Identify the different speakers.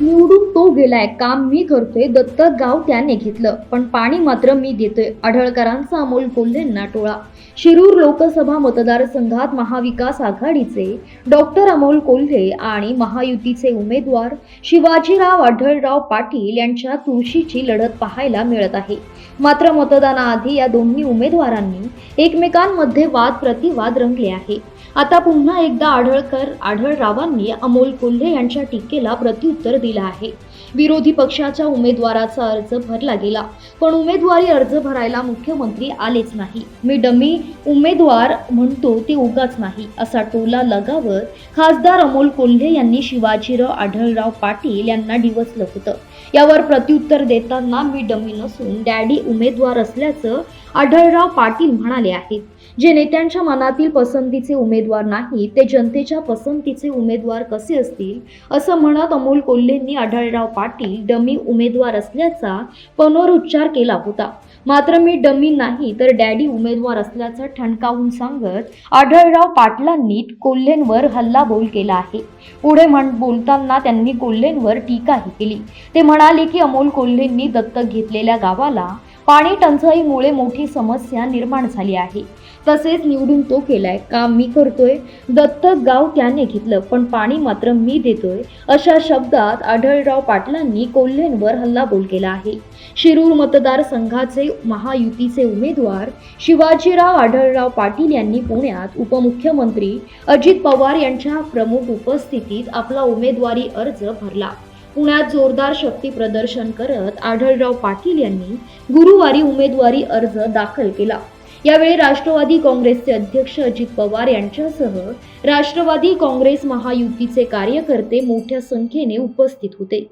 Speaker 1: Neuro तो गेलाय काम मी करतोय दत्तक गाव त्याने घेतलं. पण पाणी मात्र मी देतोय आढळकरांचा अमोल कोल्हेंना टोळा. शिरूर लोकसभा मतदारसंघात महाविकास आघाडीचे डॉक्टर अमोल कोल्हे आणि महायुतीचे उमेदवार शिवाजीराव आढळराव पाटील यांच्या तुळशीची लढत पाहायला मिळत आहे. मात्र मतदानाआधी या दोन्ही उमेदवारांनी एकमेकांमध्ये वाद प्रतिवाद रंगले आहे. आता पुन्हा एकदा आढळकर आढळरावांनी अमोल कोल्हे यांच्या टीकेला प्रत्युत्तर दिलं आहे. विरोधी पक्षाच्या उमेदवाराचा अर्ज भरला गेला. पण उमेदवारी अर्ज भरायला मुख्यमंत्री आलेच नाही. मी डमी उमेदवार म्हणतो ते उगाच नाही असा टोला लगावत खासदार अमोल कोल्हे यांनी शिवाजीराव आढळराव पाटील यांना डिवचलं होतं. यावर प्रत्युत्तर देताना मी डमी नसून डॅडी उमेदवार असल्याचं आढळराव पाटील म्हणाले आहेत जे नेत्यांच्या मनातील पसंतीचे उमेदवार नाही ते जनतेच्या पसंतीचे उमेदवार कसे असतील? असं म्हणत अमोल कोल्हेंनी आढळराव पाटील डमी उमेदवार असल्याचा पुनरुच्चार केला होता. मात्र मी डमी नाही तर डॅडी उमेदवार असल्याचं ठणकावून सांगत आढळराव पाटलांनी कोल्हेंवर हल्लाबोल केला आहे. पुढे म्हण बोलताना त्यांनी कोल्हेंवर टीकाही केली. ते म्हणाले की अमोल कोल्हेंनी दत्तक घेतलेल्या गावाला पाणी टंचाईमुळे मोठी समस्या निर्माण झाली आहे. तसेच निवडून तो केलाय. काम मी करतोय. दत्तक गाव त्याने घेतलं पण पाणी मात्र मी देतोय अशा शब्दात आढळराव पाटलांनी कोल्हेंवर हल्लाबोल केला आहे. शिरूर मतदारसंघाचे महायुतीचे उमेदवार शिवाजीराव आढळराव पाटील यांनी पुण्यात उपमुख्यमंत्री अजित पवार यांच्या प्रमुख उपस्थितीत आपला उमेदवारी अर्ज भरला. पुण्यात जोरदार शक्ती प्रदर्शन करत आढळराव पाटील यांनी गुरुवारी उमेदवारी अर्ज दाखल केला. यावेळी राष्ट्रवादी काँग्रेसचे अध्यक्ष अजित पवार यांच्यासह राष्ट्रवादी काँग्रेस महायुतीचे कार्यकर्ते मोठ्या संख्येने उपस्थित होते.